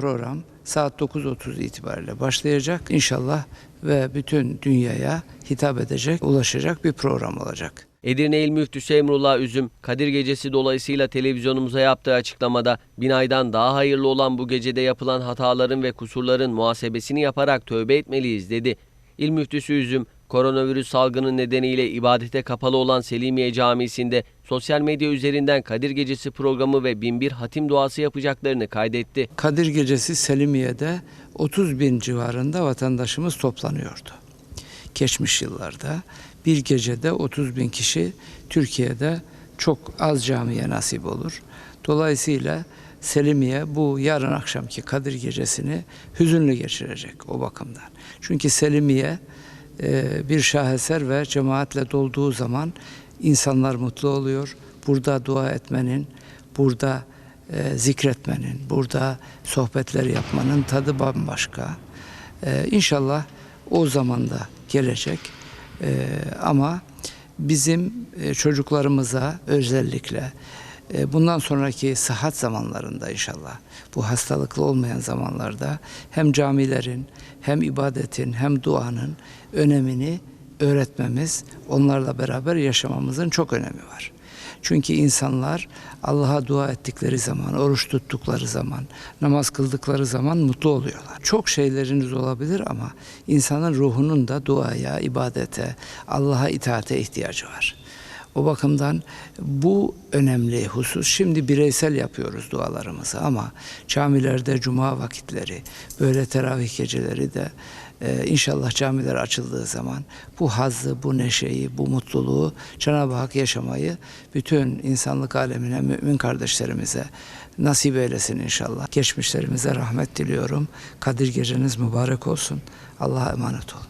program saat 9.30 itibariyle başlayacak. İnşallah ve bütün dünyaya hitap edecek, ulaşacak bir program olacak. Edirne İl Müftüsü Emrullah Üzüm, Kadir Gecesi dolayısıyla televizyonumuza yaptığı açıklamada bin aydan daha hayırlı olan bu gecede yapılan hataların ve kusurların muhasebesini yaparak tövbe etmeliyiz dedi. İl Müftüsü Üzüm, koronavirüs salgını nedeniyle ibadete kapalı olan Selimiye Camisi'nde sosyal medya üzerinden Kadir Gecesi programı ve binbir hatim duası yapacaklarını kaydetti. Kadir Gecesi Selimiye'de 30 bin civarında vatandaşımız toplanıyordu. Geçmiş yıllarda bir gecede 30 bin kişi Türkiye'de çok az camiye nasip olur. Dolayısıyla Selimiye bu yarın akşamki Kadir Gecesi'ni hüzünlü geçirecek o bakımdan. Çünkü Selimiye bir şaheser ve cemaatle dolduğu zaman insanlar mutlu oluyor. Burada dua etmenin, burada e, zikretmenin, burada sohbetler yapmanın tadı bambaşka. E, inşallah o zamanda gelecek. E, ama bizim e, çocuklarımıza özellikle e, bundan sonraki sıhhat zamanlarında inşallah bu hastalıklı olmayan zamanlarda hem camilerin hem ibadetin hem duanın önemini öğretmemiz, onlarla beraber yaşamamızın çok önemi var. Çünkü insanlar Allah'a dua ettikleri zaman, oruç tuttukları zaman, namaz kıldıkları zaman mutlu oluyorlar. Çok şeyleriniz olabilir ama insanın ruhunun da duaya, ibadete, Allah'a itaate ihtiyacı var. O bakımdan bu önemli husus. Şimdi bireysel yapıyoruz dualarımızı ama camilerde cuma vakitleri, böyle teravih geceleri de e, inşallah camiler açıldığı zaman bu hazzı, bu neşeyi, bu mutluluğu Cenab-ı Hak yaşamayı bütün insanlık alemine, mümin kardeşlerimize nasip eylesin inşallah. Geçmişlerimize rahmet diliyorum. Kadir geceniz mübarek olsun. Allah'a emanet olun.